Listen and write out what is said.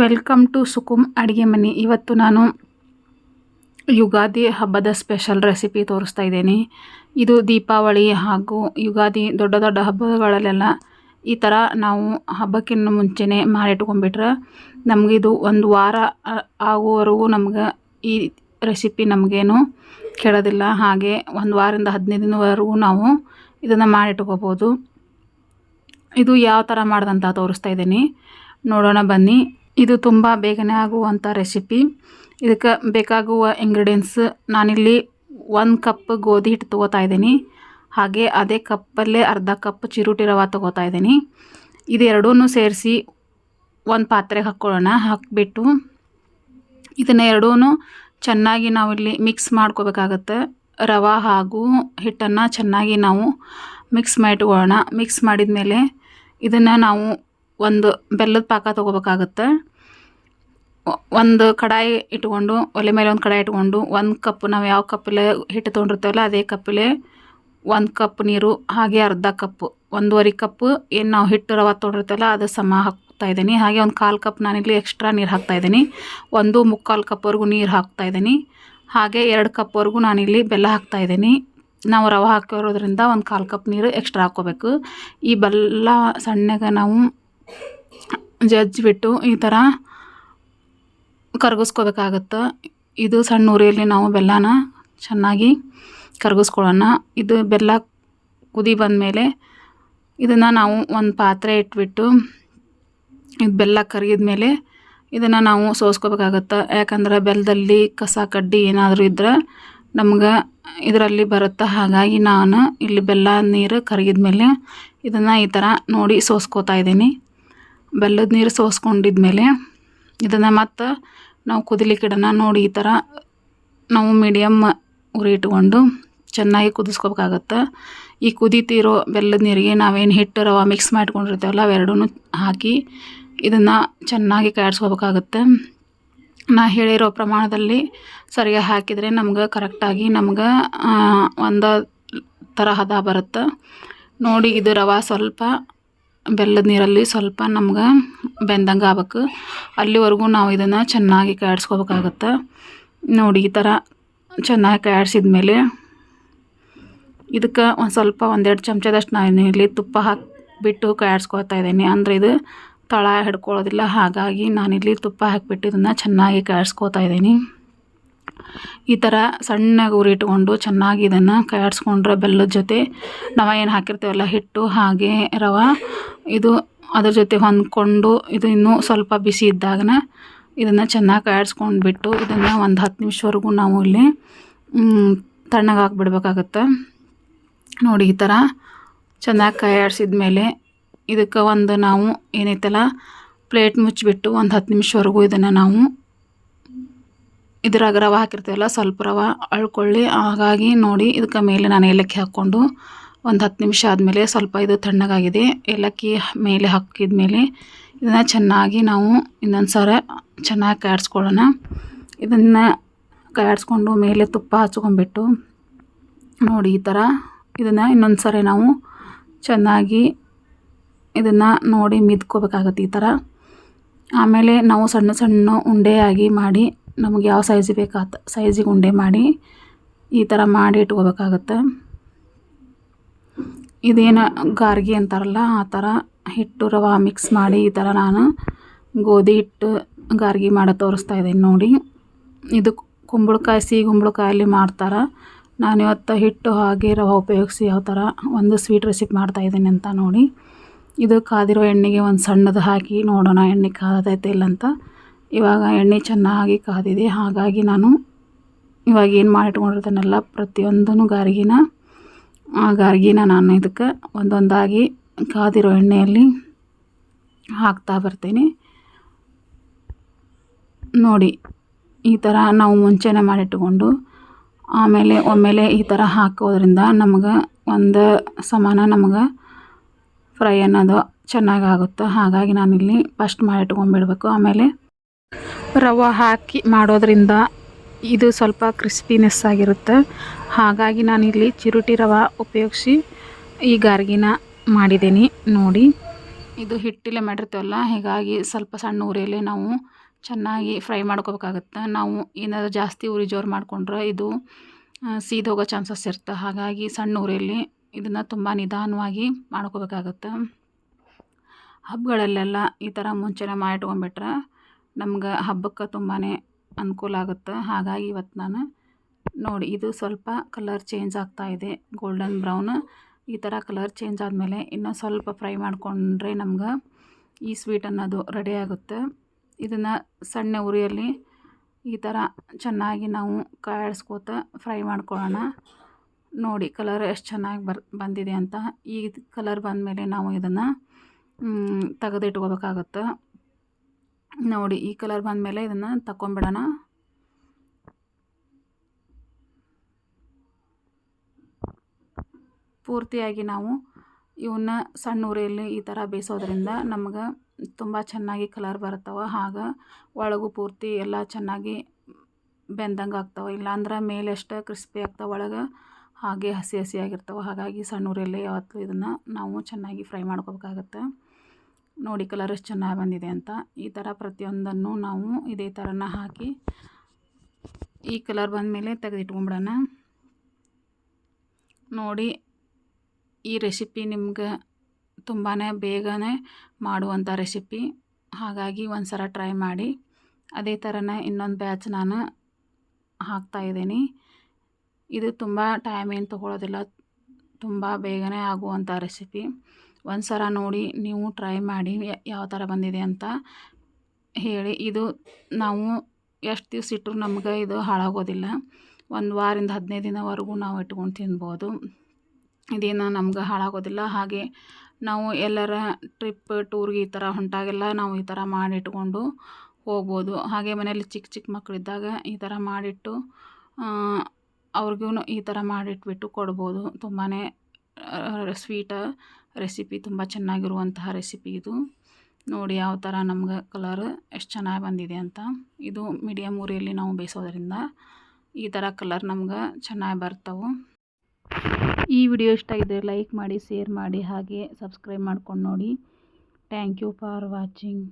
Welcome to ಸುಕುಮ್ ಅಡುಗೆ ಮನೆ. ಇವತ್ತು ನಾನು ಯುಗಾದಿ ಹಬ್ಬದ ಸ್ಪೆಷಲ್ ರೆಸಿಪಿ ತೋರಿಸ್ತಾ ಇದ್ದೀನಿ. ಇದು ದೀಪಾವಳಿ ಹಾಗೂ ಯುಗಾದಿ ದೊಡ್ಡ ದೊಡ್ಡ ಹಬ್ಬಗಳಲ್ಲೆಲ್ಲ ಈ ಥರ ನಾವು ಹಬ್ಬಕ್ಕಿಂತ ಮುಂಚೆನೇ ಮಾಡಿಟ್ಕೊಂಡ್ಬಿಟ್ರೆ ನಮಗಿದು ಒಂದು ವಾರ ಆಗುವವರೆಗೂ ನಮ್ಗೆ ಈ ರೆಸಿಪಿ ನಮಗೇನು ಕೇಳೋದಿಲ್ಲ ಹಾಗೆ ಒಂದು ವಾರದಿಂದ ಹದಿನೈದು ದಿನವರೆಗೂ ನಾವು ಇದನ್ನು ಮಾಡಿಟ್ಕೋಬೋದು. ಇದು ಯಾವ ಥರ ಮಾಡ್ದಂತ ತೋರಿಸ್ತಾ ಇದ್ದೀನಿ. ನೋಡೋಣ ಬನ್ನಿ. ಇದು ತುಂಬ ಬೇಗನೆ ಆಗುವಂಥ ರೆಸಿಪಿ ಇದಕ್ಕೆ ಬೇಕಾಗುವ ಇಂಗ್ರೀಡಿಯೆಂಟ್ಸ್ ನಾನಿಲ್ಲಿ ಒಂದು ಕಪ್ ಗೋಧಿ ಹಿಟ್ಟು ತೊಗೋತಾ ಇದ್ದೀನಿ. ಹಾಗೆ ಅದೇ ಕಪ್ಪಲ್ಲೇ ಅರ್ಧ ಕಪ್ ಚಿರುಟಿ ರವೆ ತೊಗೋತಾ ಇದ್ದೀನಿ. ಇದೆರಡೂ ಸೇರಿಸಿ ಒಂದು ಪಾತ್ರೆಗೆ ಹಾಕ್ಕೊಳ್ಳೋಣ. ಹಾಕಿಬಿಟ್ಟು ಇದನ್ನ ಎರಡೂ ಚೆನ್ನಾಗಿ ನಾವಿಲ್ಲಿ ಮಿಕ್ಸ್ ಮಾಡ್ಕೋಬೇಕಾಗತ್ತೆ. ರವೆ ಹಾಗೂ ಹಿಟ್ಟನ್ನು ಚೆನ್ನಾಗಿ ನಾವು ಮಿಕ್ಸ್ ಮಾಡಿಟ್ಕೊಳ್ಳೋಣ. ಮಿಕ್ಸ್ ಮಾಡಿದ ಮೇಲೆ ಇದನ್ನು ನಾವು ಒಂದು ಬೆಲ್ಲದ ಪಾಕ ತೊಗೋಬೇಕಾಗತ್ತೆ. ಒಂದು ಕಡಾಯಿ ಇಟ್ಕೊಂಡು, ಒಲೆ ಮೇಲೆ ಒಂದು ಕಡಾಯಿ ಇಟ್ಕೊಂಡು, ಒಂದು ಕಪ್, ನಾವು ಯಾವ ಕಪ್ಪಲೆ ಹಿಟ್ಟು ತೊಗೊಂಡಿರ್ತೇವಲ್ಲ ಅದೇ ಕಪ್ಪಲೆ ಒಂದು ಕಪ್ ನೀರು, ಹಾಗೆ ಅರ್ಧ ಕಪ್, ಒಂದೂವರೆ ಕಪ್ ಏನು ನಾವು ಹಿಟ್ಟು ರವ ತೊಗೊಂಡಿರ್ತೇವಲ್ಲ ಅದು ಸಮ ಹಾಕ್ತಾ ಇದ್ದೀನಿ. ಹಾಗೆ ಒಂದು ಕಾಲು ಕಪ್ ನಾನಿಲ್ಲಿ ಎಕ್ಸ್ಟ್ರಾ ನೀರು ಹಾಕ್ತಾ ಇದ್ದೀನಿ. ಒಂದು ಮುಕ್ಕಾಲು ಕಪ್ವರೆಗೂ ನೀರು ಹಾಕ್ತಾ ಇದ್ದೀನಿ. ಹಾಗೆ ಎರಡು ಕಪ್ವರೆಗೂ ನಾನಿಲ್ಲಿ ಬೆಲ್ಲ ಹಾಕ್ತಾ ಇದ್ದೀನಿ. ನಾವು ರವೆ ಹಾಕಿರೋದ್ರಿಂದ ಒಂದು ಕಾಲು ಕಪ್ ನೀರು ಎಕ್ಸ್ಟ್ರಾ ಹಾಕ್ಕೋಬೇಕು. ಈ ಬೆಲ್ಲ ಸಣ್ಣಗೆ ನಾವು ಜಜ್ಜಿಬಿಟ್ಟು ಈ ಥರ ಕರಗಿಸ್ಕೋಬೇಕಾಗತ್ತೆ. ಇದು ಸಣ್ಣ ಉರಿಯಲ್ಲಿ ನಾವು ಬೆಲ್ಲನ ಚೆನ್ನಾಗಿ ಕರಗಿಸ್ಕೊಳ್ಳೋಣ. ಇದು ಬೆಲ್ಲ ಕುದಿ ಬಂದಮೇಲೆ ಇದನ್ನು ನಾವು ಒಂದು ಪಾತ್ರೆ ಇಟ್ಬಿಟ್ಟು ಇದು ಬೆಲ್ಲ ಕರಗಿದ ಮೇಲೆ ಇದನ್ನು ನಾವು ಸೋಸ್ಕೋಬೇಕಾಗತ್ತೆ. ಯಾಕಂದ್ರೆ ಬೆಲ್ಲದಲ್ಲಿ ಕಸ, ಕಡ್ಡಿ ಏನಾದರೂ ಇದ್ರೆ ನಮ್ಗೆ ಇದರಲ್ಲಿ ಬರುತ್ತೆ. ಹಾಗಾಗಿ ನಾನು ಇಲ್ಲಿ ಬೆಲ್ಲ, ನೀರು ಕರಗಿದ ಮೇಲೆ ಇದನ್ನು ಈ ಥರ ನೋಡಿ ಸೋಸ್ಕೋತಾ ಇದ್ದೀನಿ. ಬೆಲ್ಲದ ನೀರು ಸೋಸ್ಕೊಂಡಿದ್ಮೇಲೆ ಇದನ್ನು ಮತ್ತು ನಾವು ಕುದಿಲಿಕ್ಕೆ ನೋಡಿ ಈ ಥರ ನಾವು ಮೀಡಿಯಮ್ ಉರಿ ಇಟ್ಕೊಂಡು ಚೆನ್ನಾಗಿ ಕುದಿಸ್ಕೋಬೇಕಾಗತ್ತೆ. ಈ ಕುದೀತಿರೋ ಬೆಲ್ಲದ ನೀರಿಗೆ ನಾವೇನು ಹಿಟ್ಟು, ರವೆ ಮಿಕ್ಸ್ ಮಾಡ್ಕೊಂಡಿರ್ತೀವಲ್ಲ ಅವೆರಡೂ ಹಾಕಿ ಇದನ್ನು ಚೆನ್ನಾಗಿ ಕಾಯಿಸ್ಕೋಬೇಕಾಗತ್ತೆ. ನಾ ಹೇಳಿರೋ ಪ್ರಮಾಣದಲ್ಲಿ ಸರಿಯಾಗಿ ಹಾಕಿದರೆ ನಮ್ಗೆ ಕರೆಕ್ಟಾಗಿ ನಮ್ಗೆ ಒಂದು ಥರ ಹದ ಬರುತ್ತೆ. ನೋಡಿ, ಇದು ರವೆ ಸ್ವಲ್ಪ ಬೆಲ್ಲದ ನೀರಲ್ಲಿ ಸ್ವಲ್ಪ ನಮ್ಗೆ ಬೆಂದಂಗೆ ಆಗ್ಬೇಕು. ಅಲ್ಲಿವರೆಗೂ ನಾವು ಇದನ್ನು ಚೆನ್ನಾಗಿ ಕಾಯಿಸ್ಕೋಬೇಕಾಗತ್ತೆ. ನೋಡಿ, ಈ ಥರ ಚೆನ್ನಾಗಿ ಕಾಯಿಸಿದ ಇದಕ್ಕೆ ಒಂದು ಸ್ವಲ್ಪ ಒಂದೆರಡು ಚಮಚದಷ್ಟು ನಾನು ಇಲ್ಲಿ ತುಪ್ಪ ಹಾಕಿಬಿಟ್ಟು ಕಾಯಿಸ್ಕೊಳ್ತಾ ಇದ್ದೀನಿ. ಅಂದರೆ ಇದು ತಳ ಹಿಡ್ಕೊಳ್ಳೋದಿಲ್ಲ, ಹಾಗಾಗಿ ನಾನಿಲ್ಲಿ ತುಪ್ಪ ಹಾಕಿಬಿಟ್ಟು ಇದನ್ನು ಚೆನ್ನಾಗಿ ಕಾಯಿಸ್ಕೊತಾ ಇದ್ದೀನಿ. ಈ ಥರ ಸಣ್ಣಗೆ ಉರಿ ಇಟ್ಕೊಂಡು ಚೆನ್ನಾಗಿ ಇದನ್ನು ಕಾಯಿಸ್ಕೊಂಡ್ರೆ ಬೆಲ್ಲದ ಜೊತೆ ನಾವು ಏನು ಹಾಕಿರ್ತೀವಲ್ಲ, ಹಿಟ್ಟು, ಹಾಗೆ, ರವೆ, ಇದು ಅದ್ರ ಜೊತೆ ಹೊಂದ್ಕೊಂಡು ಇದು ಇನ್ನೂ ಸ್ವಲ್ಪ ಬಿಸಿ ಇದ್ದಾಗನ ಇದನ್ನು ಚೆನ್ನಾಗಿ ಕಾಯಿಸ್ಕೊಂಡ್ಬಿಟ್ಟು ಇದನ್ನು ಒಂದು ಹತ್ತು ನಿಮಿಷವರೆಗೂ ನಾವು ಇಲ್ಲಿ ತಣ್ಣಗೆ ಹಾಕ್ಬಿಡ್ಬೇಕಾಗತ್ತೆ. ನೋಡಿ ಈ ಥರ ಚೆನ್ನಾಗಿ ಕಾಯಾಡ್ಸಿದ ಮೇಲೆ ಇದಕ್ಕೆ ಒಂದು ನಾವು ಏನೈತಲ್ಲ, ಪ್ಲೇಟ್ ಮುಚ್ಚಿಬಿಟ್ಟು ಒಂದು ಹತ್ತು ನಿಮಿಷವರೆಗೂ ಇದನ್ನು ನಾವು ಇದ್ರಾಗ ರವೆ ಹಾಕಿರ್ತೀವಲ್ಲ, ಸ್ವಲ್ಪ ರವೆ ಅಳ್ಕೊಳ್ಳಿ. ಹಾಗಾಗಿ ನೋಡಿ, ಇದಕ್ಕೆ ಮೇಲೆ ನಾನು ಏಲಕ್ಕಿ ಹಾಕ್ಕೊಂಡು ಒಂದು ಹತ್ತು ನಿಮಿಷ ಆದಮೇಲೆ ಸ್ವಲ್ಪ ಇದು ತಣ್ಣಗಾಗಿದೆ. ಏಲಕ್ಕಿ ಮೇಲೆ ಹಾಕಿದ ಮೇಲೆ ಇದನ್ನು ಚೆನ್ನಾಗಿ ನಾವು ಇನ್ನೊಂದು ಸಾರಿ ಚೆನ್ನಾಗಿ ಕಾಯಿಸ್ಕೊಳ್ಳೋಣ ಇದನ್ನು ಕಾಯಿಸ್ಕೊಂಡು ಮೇಲೆ ತುಪ್ಪ ಹಚ್ಕೊಂಡ್ಬಿಟ್ಟು ನೋಡಿ ಈ ಥರ ಇದನ್ನು ಇನ್ನೊಂದು ಸಾರಿ ನಾವು ಚೆನ್ನಾಗಿ ಇದನ್ನು ನೋಡಿ ಮಿದ್ಕೋಬೇಕಾಗತ್ತೆ ಈ ಥರ ಆಮೇಲೆ ನಾವು ಸಣ್ಣ ಸಣ್ಣ ಉಂಡೆಯಾಗಿ ಮಾಡಿ ನಮಗೆ ಯಾವ ಸೈಜ್ ಬೇಕು ಸೈಜಿಗೆ ಉಂಡೆ ಮಾಡಿ ಈ ಥರ ಮಾಡಿ ಇಟ್ಕೋಬೇಕಾಗತ್ತೆ. ಇದೇನು ಗಾರ್ಗಿ ಅಂತಾರಲ್ಲ, ಆ ಥರ ಹಿಟ್ಟು ರವೆ ಮಿಕ್ಸ್ ಮಾಡಿ ಈ ಥರ ನಾನು ಗೋಧಿ ಹಿಟ್ಟು ಗಾರ್ಗಿ ಮಾಡೋ ತೋರಿಸ್ತಾ ಇದ್ದೀನಿ ನೋಡಿ. ಇದು ಕುಂಬಳಕಾಯಿ, ಸಿಹಿ ಕುಂಬಳಕಾಯಲ್ಲಿ ಮಾಡ್ತಾರೆ. ನಾನು ಇವತ್ತು ಹಿಟ್ಟು ಹಾಗೆ ರವೆ ಉಪಯೋಗಿಸಿ ಯಾವ ಥರ ಒಂದು ಸ್ವೀಟ್ ರೆಸಿಪಿ ಮಾಡ್ತಾ ಇದ್ದೀನಿ ಅಂತ ನೋಡಿ. ಇದು ಕಾದಿರೋ ಎಣ್ಣೆಗೆ ಒಂದು ಸಣ್ಣದು ಹಾಕಿ ನೋಡೋಣ ಎಣ್ಣೆ ಕಾದೈತೆ ಇಲ್ಲ ಅಂತ ಇವಾಗ ಎಣ್ಣೆ ಚೆನ್ನಾಗಿ ಕಾದಿದೆ. ಹಾಗಾಗಿ ನಾನು ಇವಾಗ ಏನು ಮಾಡಿಟ್ಕೊಂಡಿರ್ತಾನಲ್ಲ ಪ್ರತಿಯೊಂದೂ ಗಾರ್ಗಿನ, ಆ ಗಾರ್ಗಿನ ನಾನು ಇದಕ್ಕೆ ಒಂದೊಂದಾಗಿ ಕಾದಿರೋ ಎಣ್ಣೆಯಲ್ಲಿ ಹಾಕ್ತಾ ಬರ್ತೀನಿ. ನೋಡಿ, ಈ ಥರ ನಾವು ಮುಂಚೆನೇ ಮಾಡಿಟ್ಕೊಂಡು, ಆಮೇಲೆ ಒಮ್ಮೆಲೆ ಈ ಥರ ಹಾಕೋದ್ರಿಂದ ನಮ್ಗೆ ಒಂದು ಸಮಾನ ನಮ್ಗೆ ಫ್ರೈ ಅನ್ನೋದು ಚೆನ್ನಾಗಾಗುತ್ತೆ. ಹಾಗಾಗಿ ನಾನಿಲ್ಲಿ ಫಸ್ಟ್ ಮಾಡಿಟ್ಕೊಂಡ್ಬಿಡ್ಬೇಕು. ಆಮೇಲೆ ರವೆ ಹಾಕಿ ಮಾಡೋದ್ರಿಂದ ಇದು ಸ್ವಲ್ಪ ಕ್ರಿಸ್ಪಿನೆಸ್ ಆಗಿರುತ್ತೆ. ಹಾಗಾಗಿ ನಾನಿಲ್ಲಿ ಚಿರುಟಿ ರವೆ ಉಪಯೋಗಿಸಿ ಈ ಗಾರ್ಗಿನ ಮಾಡಿದ್ದೀನಿ. ನೋಡಿ, ಇದು ಹಿಟ್ಟಿಲೆ ಮಾಡಿರ್ತೀವಲ್ಲ, ಹೀಗಾಗಿ ಸ್ವಲ್ಪ ಸಣ್ಣ ಉರಿಯಲ್ಲಿ ನಾವು ಚೆನ್ನಾಗಿ ಫ್ರೈ ಮಾಡ್ಕೋಬೇಕಾಗತ್ತೆ. ನಾವು ಏನಾದರೂ ಜಾಸ್ತಿ ಉರಿ ಜೋರು ಮಾಡಿಕೊಂಡ್ರೆ ಇದು ಸೀದೋಗೋ ಚಾನ್ಸಸ್ ಇರುತ್ತೆ. ಹಾಗಾಗಿ ಸಣ್ಣ ಉರಿಯಲ್ಲಿ ಇದನ್ನು ತುಂಬ ನಿಧಾನವಾಗಿ ಮಾಡ್ಕೋಬೇಕಾಗತ್ತೆ. ಹಬ್ಬಗಳಲ್ಲೆಲ್ಲ ಈ ಥರ ಮುಂಚೆನೇ ಮಾಡಿಟ್ಕೊಂಡ್ಬಿಟ್ರೆ ನಮ್ಗೆ ಹಬ್ಬಕ್ಕೆ ತುಂಬಾ ಅನುಕೂಲ ಆಗುತ್ತೆ. ಹಾಗಾಗಿ ಇವತ್ತು ನಾನು ನೋಡಿ, ಇದು ಸ್ವಲ್ಪ ಕಲರ್ ಚೇಂಜ್ ಆಗ್ತಾ ಇದೆ ಗೋಲ್ಡನ್ ಬ್ರೌನ್ ಈ ಥರ ಕಲರ್ ಚೇಂಜ್ ಆದಮೇಲೆ ಇನ್ನೂ ಸ್ವಲ್ಪ ಫ್ರೈ ಮಾಡಿಕೊಂಡ್ರೆ ನಮ್ಗೆ ಈ ಸ್ವೀಟ್ ಅನ್ನೋದು ರೆಡಿ ಆಗುತ್ತೆ. ಇದನ್ನು ಸಣ್ಣ ಉರಿಯಲ್ಲಿ ಈ ಥರ ಚೆನ್ನಾಗಿ ನಾವು ಕಾಯಿಸ್ಕೋತ ಫ್ರೈ ಮಾಡ್ಕೊಳ್ಳೋಣ. ನೋಡಿ ಕಲರ್ ಎಷ್ಟು ಚೆನ್ನಾಗಿ ಬರ್, ಬಂದಿದೆ ಅಂತ. ಈ ಕಲರ್ ಬಂದಮೇಲೆ ನಾವು ಇದನ್ನು ತೆಗೆದಿಟ್ಕೋಬೇಕಾಗತ್ತೆ. ನೋಡಿ, ಈ ಕಲರ್ ಬಂದಮೇಲೆ ಇದನ್ನು ತಗೊಂಬಿಡೋಣ ಪೂರ್ತಿಯಾಗಿ ನಾವು ಇವನ್ನ ಸಣ್ಣ ಉರಿಯಲ್ಲಿ ಈ ಥರ ಬೇಯಿಸೋದ್ರಿಂದ ನಮ್ಗೆ ತುಂಬ ಚೆನ್ನಾಗಿ ಕಲರ್ ಬರ್ತವೆ ಆಗ ಒಳಗು ಪೂರ್ತಿ ಎಲ್ಲ ಚೆನ್ನಾಗಿ ಬೆಂದಂಗೆ ಆಗ್ತವೆ. ಇಲ್ಲಾಂದ್ರೆ ಮೇಲೆಷ್ಟು ಕ್ರಿಸ್ಪಿ ಆಗ್ತವೆ ಒಳಗೆ, ಹಾಗೆ ಹಸಿ ಹಸಿಯಾಗಿರ್ತವೆ. ಹಾಗಾಗಿ ಸಣ್ಣ ಉರಿಯಲ್ಲಿ ಯಾವತ್ತೂ ಇದನ್ನು ನಾವು ಚೆನ್ನಾಗಿ ಫ್ರೈ ಮಾಡ್ಕೋಬೇಕಾಗತ್ತೆ. ನೋಡಿ ಕಲರ್ ಎಷ್ಟು ಚೆನ್ನಾಗಿ ಬಂದಿದೆ ಅಂತ. ಈ ಥರ ಪ್ರತಿಯೊಂದನ್ನು ನಾವು ಇದೇ ಥರನ ಹಾಕಿ ಈ ಕಲರ್ ಬಂದಮೇಲೆ ತೆಗೆದಿಟ್ಕೊಂಬಿಡೋಣ. ನೋಡಿ, ಈ ರೆಸಿಪಿ ನಿಮ್ಗೆ ತುಂಬಾ ಬೇಗನೆ ಮಾಡುವಂಥ ರೆಸಿಪಿ ಹಾಗಾಗಿ ಒಂದು ಸಲ ಟ್ರೈ ಮಾಡಿ. ಅದೇ ಥರನೇ ಇನ್ನೊಂದು ಬ್ಯಾಚ್ ನಾನು ಹಾಕ್ತಾಯಿದ್ದೀನಿ ಇದು ತುಂಬ ಟೈಮ್ ಏನು ತೊಗೊಳೋದಿಲ್ಲ. ತುಂಬ ಬೇಗನೆ ಆಗುವಂಥ ರೆಸಿಪಿ ಒಂದು ಸಲ ನೋಡಿ ನೀವು ಟ್ರೈ ಮಾಡಿ ಯಾವ ಥರ ಬಂದಿದೆ ಅಂತ ಹೇಳಿ. ಇದು ನಾವು ಎಷ್ಟು ದಿವ್ಸ ಇಟ್ಟರು ನಮ್ಗೆ ಇದು ಹಾಳಾಗೋದಿಲ್ಲ. ಒಂದು ವಾರದಿಂದ ಹದಿನೈದು ದಿನವರೆಗೂ ನಾವು ಇಟ್ಕೊಂಡು ತಿನ್ಬೋದು. ಇದೇನು ನಮ್ಗೆ ಹಾಳಾಗೋದಿಲ್ಲ. ಹಾಗೆ ನಾವು ಎಲ್ಲರ ಟ್ರಿಪ್ ಟೂರ್ಗೆ ಈ ಥರ ಹೊಂಟಾಗೆಲ್ಲ ನಾವು ಈ ಥರ ಮಾಡಿಟ್ಕೊಂಡು ಹೋಗ್ಬೋದು. ಹಾಗೆ ಮನೇಲಿ ಚಿಕ್ಕ ಚಿಕ್ಕ ಮಕ್ಕಳಿದ್ದಾಗ ಈ ಥರ ಮಾಡಿಟ್ಟು ಅವ್ರಿಗೂ ಈ ಥರ ಮಾಡಿಟ್ಬಿಟ್ಟು ಕೊಡ್ಬೋದು. ತುಂಬಾ ಸ್ವೀಟ ರೆಸಿಪಿ ತುಂಬ ಚೆನ್ನಾಗಿರುವಂತಹ ರೆಸಿಪಿ ಇದು. ನೋಡಿ ಯಾವ ಥರ ನಮ್ಗೆ ಕಲರ್ ಎಷ್ಟು ಚೆನ್ನಾಗಿ ಬಂದಿದೆ ಅಂತ. ಇದು ಮೀಡಿಯಮ್ ಉರಿಯಲ್ಲಿ ನಾವು ಬೇಯಿಸೋದ್ರಿಂದ ಈ ಥರ ಕಲರ್ ನಮ್ಗೆ ಚೆನ್ನಾಗಿ ಬರ್ತವೆ. ಈ ವಿಡಿಯೋ ಇಷ್ಟ ಆಗಿದ್ದರೆ ಲೈಕ್ ಮಾಡಿ ಶೇರ್ ಮಾಡಿ, ಹಾಗೆ ಸಬ್ಸ್ಕ್ರೈಬ್ ಮಾಡ್ಕೊಂಡು ನೋಡಿ. Thank you for watching